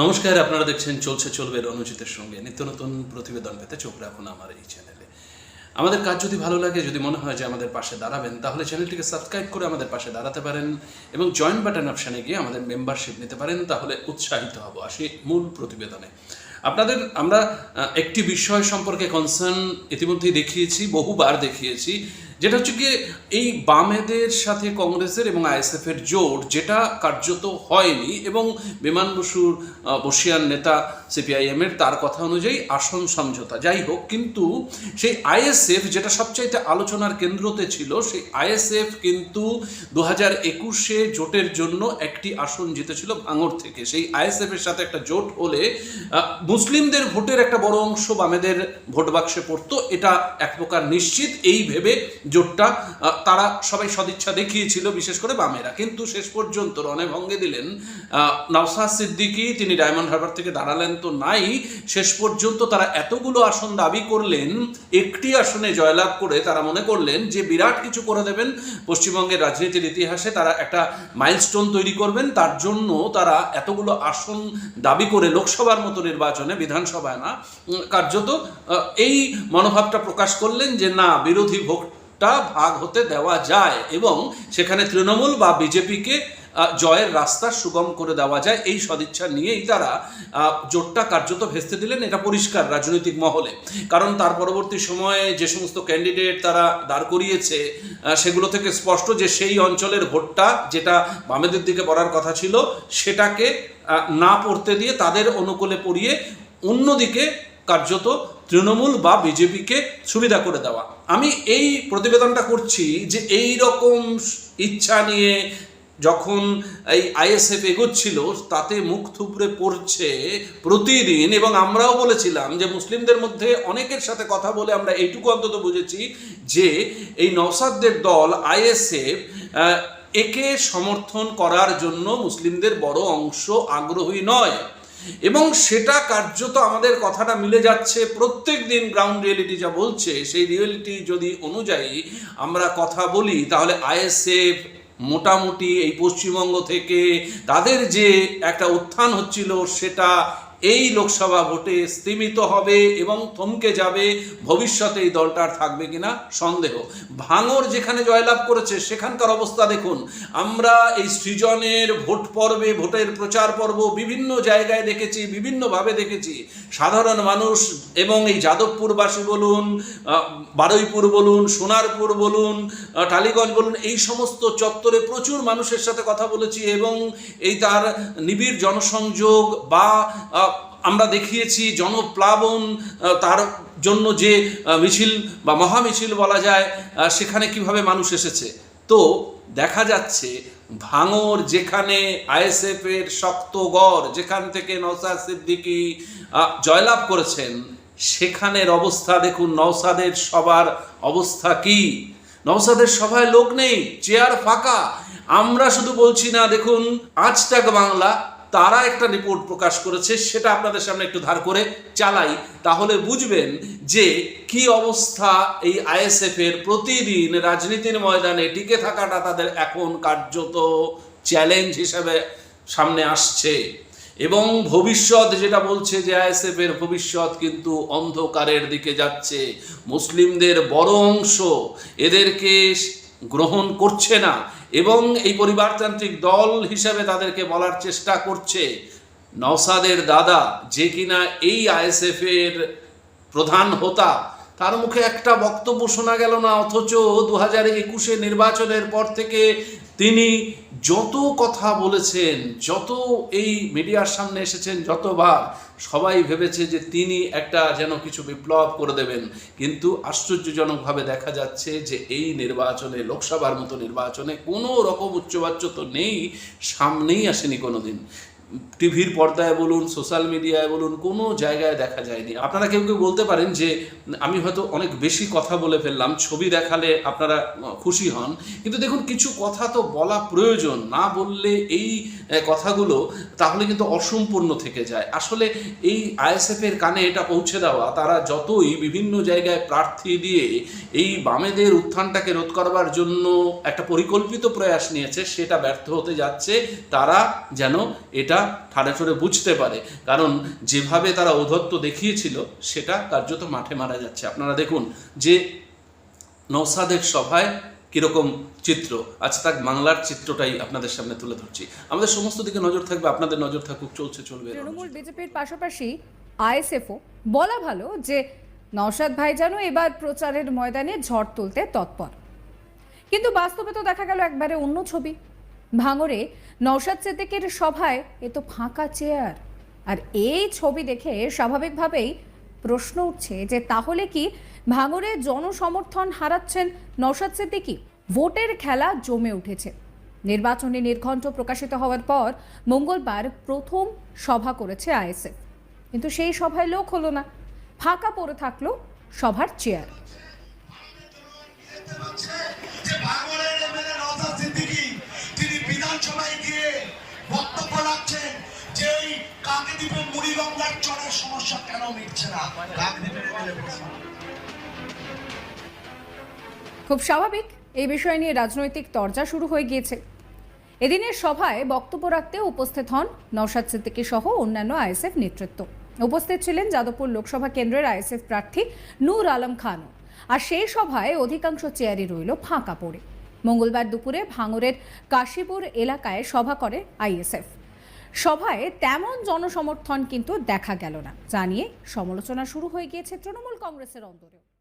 নমস্কার, আপনারা দেখছেন চলছে চলবে রণজিতের সঙ্গে। নিত্য নতুন প্রতিবেদন পেতে চোখ রাখুন আমার এই চ্যানেলে। আমাদের কাজ যদি ভালো লাগে, যদি মনে হয় যে আমাদের পাশে দাঁড়াবেন, তাহলে চ্যানেলটিকে সাবস্ক্রাইব করে আমাদের পাশে দাঁড়াতে পারেন এবং জয়েন বাটন অপশানে গিয়ে আমাদের মেম্বারশিপ নিতে পারেন, তাহলে উৎসাহিত হব। আসি মূল প্রতিবেদনে। আপনাদের, আমরা একটি বিষয় সম্পর্কে কনসার্ন ইতিমধ্যেই দেখিয়েছি, বহুবার দেখিয়েছি। যেটা হচ্ছে গিয়ে এই বামেদের সাথে কংগ্রেসের এবং আইএসএফ এর জোট যেটা কার্যত হয়নি এবং বিমান বসুর বসিয়ান নেতা সিপিআইএম এর তার কথা অনুযায়ী আসন সমঝোতা। যাই হোক, কিন্তু সেই আইএসএফ যেটা সবচাইতে আলোচনার কেন্দ্রতে ছিল, সেই আইএসএফ কিন্তু দু হাজার একুশে জোটের জন্য একটি আসন জিতেছিল ভাঙড় থেকে। সেই আইএসএফ এর সাথে একটা জোট হলে মুসলিমদের ভোটের একটা বড় অংশ বামেদের ভোট বাক্সে পড়তো, এটা এক প্রকার নিশ্চিত। এই ভেবে জোটটা তারা সবাই সদিচ্ছা দেখিয়েছিল বিশেষ করে বামেরা। কিন্তু শেষ পর্যন্ত রণে ভঙ্গে দিলেন আহ, নওসাদ সিদ্দিকী তিনি ডায়মন্ড হারবার থেকে দাঁড়ালেন তো নাই। শেষ পর্যন্ত তারা এতগুলো আসন দাবি করলেন একটি আসনে জয়লাভ করে তারা মনে করলেন যে বিরাট কিছু করে দেবেন। পশ্চিমবঙ্গের রাজনীতির ইতিহাসে তারা একটা মাইলস্টোন তৈরি করবেন তার জন্য তারা এতগুলো আসন দাবি করে লোকসভার মতো নির্বাচনে বিধানসভায় না কার্যত এই মনোভাবটা প্রকাশ করলেন যে না বিরোধী ভোটটা ভাগ হতে দেওয়া যায় এবং সেখানে তৃণমূল বা বিজেপিকে জয়ের রাস্তা সুগম করে দেওয়া যায়। এই সদিচ্ছা নিয়েই তারা জোটটা কার্যত ভেস্তে দিলেন এটা পরিষ্কার রাজনৈতিক মহলে। কারণ তার পরবর্তী সময়ে যে সমস্ত ক্যান্ডিডেট তারা দাঁড় করিয়েছে সেগুলো থেকে স্পষ্ট যে সেই অঞ্চলের ভোটটা যেটা বামেদের দিকে পড়ার কথা ছিল, সেটাকে না পড়তে দিয়ে তাদের অনুকূলে পড়িয়ে অন্যদিকে কার্যত তৃণমূল বা বিজেপিকে সুবিধা করে দেওয়া। আমি এই প্রতিবেদনটা করছি যে এই রকম ইচ্ছা নিয়ে যখন এই আইএসএফ এগোচ্ছিল, তাতে মুখ থুবড়ে পড়ছে প্রতিদিন এবং আমরাও বলেছিলাম যে মুসলিমদের মধ্যে অনেকের সাথে কথা বলে আমরা এইটুকু অন্তত বুঝেছি যে এই নওসাদদের দল, আইএসএফ একে সমর্থন করার জন্য মুসলিমদের বড় অংশ আগ্রহী নয়। এবং সেটা কার্যত আমাদের কথাটা মিলে যাচ্ছে প্রত্যেক দিন গ্রাউন্ড রিয়েলিটি যা বলছে, সেই রিয়েলিটি যদি অনুযায়ী আমরা কথা বলি, তাহলে আইএসএফ মোটামুটি এই পশ্চিমবঙ্গ থেকে তাদের যে একটা উত্থান হচ্ছিল, সেটা এই লোকসভা ভোটে স্তীমিত হবে এবং থমকে যাবে ভবিষ্যতে এই দলটার থাকবে কিনা সন্দেহ। ভাঙর যেখানে জয়লাভ করেছে, সেখানকার অবস্থা দেখুন। আমরা এই সৃজনের ভোট পর্বে, ভোটের প্রচার পর্ব বিভিন্ন জায়গায় দেখেছি, বিভিন্নভাবে দেখেছি। সাধারণ মানুষ এবং এই যাদবপুরবাসী বলুন বারুইপুর বলুন, সোনারপুর বলুন টালিগঞ্জ বলুন, এই সমস্ত চত্বরে প্রচুর মানুষের সাথে কথা বলেছি এবং এই তার নিবিড় জনসংযোগ বা আমরা দেখিয়েছি জনপ্লাবন তার জন্য যে মিছিল বা মহামিছিল বলা যায় সেখানে কীভাবে মানুষ এসেছে? তো দেখা যাচ্ছে ভাঙর যেখানে আইএসএফ এর শক্ত গড়, যেখান থেকে নওসাদ সিদ্দিকী জয়লাভ করেছেন, সেখানের অবস্থা দেখুন, নওসাদের সবার অবস্থা কি? নওসাদের সভায় লোক নেই, চেয়ার ফাঁকা। আমরা শুধু বলছি না, দেখুন আজটাক বাংলা তারা একটা রিপোর্ট প্রকাশ করেছে, সেটা আপনাদের সামনে একটু ধার করে চালাই, তাহলে বুঝবেন যে কি অবস্থা এই আইএসএফ এর প্রতিদিন রাজনীতির ময়দানে টিকে থাকাটা তাদের এখন কার্যত চ্যালেঞ্জ হিসেবে সামনে আসছে। এবং ভবিষ্যৎ যেটা বলছে যে আইএসএফ এর ভবিষ্যৎ কিন্তু অন্ধকারের দিকে যাচ্ছে। মুসলিমদের বড় অংশ এদেরকে গ্রহণ করছে না। এবং এই পরিবারতান্ত্রিক দল হিসাবে তাদেরকে বলার চেষ্টা করছে। নওসাদের দাদা, যে কিনা এই আইএসএফের প্রধান হোতা, তার মুখে একটা বক্তব্য শোনা গেল না, অথচ দু হাজার একুশে নির্বাচনের পর থেকে তিনি যত কথা বলেছেন, যত এই মিডিয়ার সামনে এসেছেন, যতবার সবাই ভেবেছে যে তিনি একটা যেন কিছু বিপ্লব করে দেবেন, কিন্তু আশ্চর্যজনকভাবে দেখা যাচ্ছে যে এই নির্বাচনে, লোকসভার মতো নির্বাচনে কোনো রকম উচ্চবাচ্য তো নেই, সামনেই আসেনি কোনোদিন। টিভির পর্দায় বলুন সোশ্যাল মিডিয়ায় বলুন, কোনো জায়গায় দেখা যায়নি। আপনারা কেউ কেউ বলতে পারেন যে, আমি হয়তো অনেক বেশি কথা বলে ফেললাম, ছবি দেখালে আপনারা খুশি হন। কিন্তু দেখুন, কিছু কথা তো বলা প্রয়োজন। না বললে এই কথাগুলো তাহলে কিন্তু অসম্পূর্ণ থেকে যায়। আসলে এই আইএসএফ এর কানে এটা পৌঁছে দেওয়া, তারা যতই বিভিন্ন জায়গায় প্রার্থী দিয়ে এই বামেদের উত্থানটাকে রোধ করবার জন্য একটা পরিকল্পিত প্রয়াস নিয়েছে, সেটা ব্যর্থ হতে যাচ্ছে। তারা যেন এটা ঠাড়ে ঠোড়ে বুঝতে পারে। কারণ যেভাবে তারা ঔদ্ধত্য দেখিয়েছিল সেটা কার্যত মাঠে মারা যাচ্ছে। আপনারা দেখুন যে নৌসাদের সভায় কীরকম চিত্র। আজ তাক বাংলার চিত্রটাই আপনাদের সামনে তুলে ধরছি। আমাদের সমস্ত দিকে নজর থাকবে আপনাদের নজর থাকুক চলছে চলবে তৃণমূল বিজেপির পাশাপাশি আইএসএফও। বলা ভালো যে নওশাদ ভাইজানও এবার প্রচারের ময়দানে ঝড় তুলতে তৎপর। কিন্তু বাস্তবে তো দেখা গেল একবারে অন্য ছবি। ভাঙরে নওশাদ সিদ্দিকের সভায় এ তো ফাঁকা চেয়ার। আর এই ছবি দেখে স্বাভাবিকভাবেই প্রশ্ন উঠছে যে তাহলে কি ভাঙরে জনসমর্থন হারাচ্ছেন নওশাদ সিদ্দিকী? ভোটের খেলা জমে উঠেছে। নির্বাচনে নির্ঘণ্ট প্রকাশিত হওয়ার পর মঙ্গলবার প্রথম সভা করেছে আইএসএফ। কিন্তু সেই সভায় লোক হলো না। ফাঁকা পড়ে থাকল সভার চেয়ার। রাখছেন যে এই কাকদ্বীপের মুড়িগঙ্গার সমস্যা কেন মিটছে না? খুব স্বাভাবিক, এই বিষয় নিয়ে রাজনৈতিক তরজা শুরু হয়ে গিয়েছে। এদিনের সভায় বক্তব্য রাখতে উপস্থিত হন নওশাদ সিদ্দিকী সহ অন্যান্য আইএসএফ নেতৃত্ব। উপস্থিত ছিলেন যাদবপুর লোকসভা কেন্দ্রের আইএসএফ প্রার্থী নূর আলম খানও। আর সেই সভায় অধিকাংশ চেয়ারই রইল ফাঁকা পড়ে। মঙ্গলবার দুপুরে ভাঙরের কাশীপুর এলাকায় সভা করে আইএসএফ। সভায় তেমন জনসমর্থন কিন্তু দেখা গেল না। জানিয়ে সমালোচনা শুরু হয়ে গিয়েছে তৃণমূল কংগ্রেসের অন্তরেও।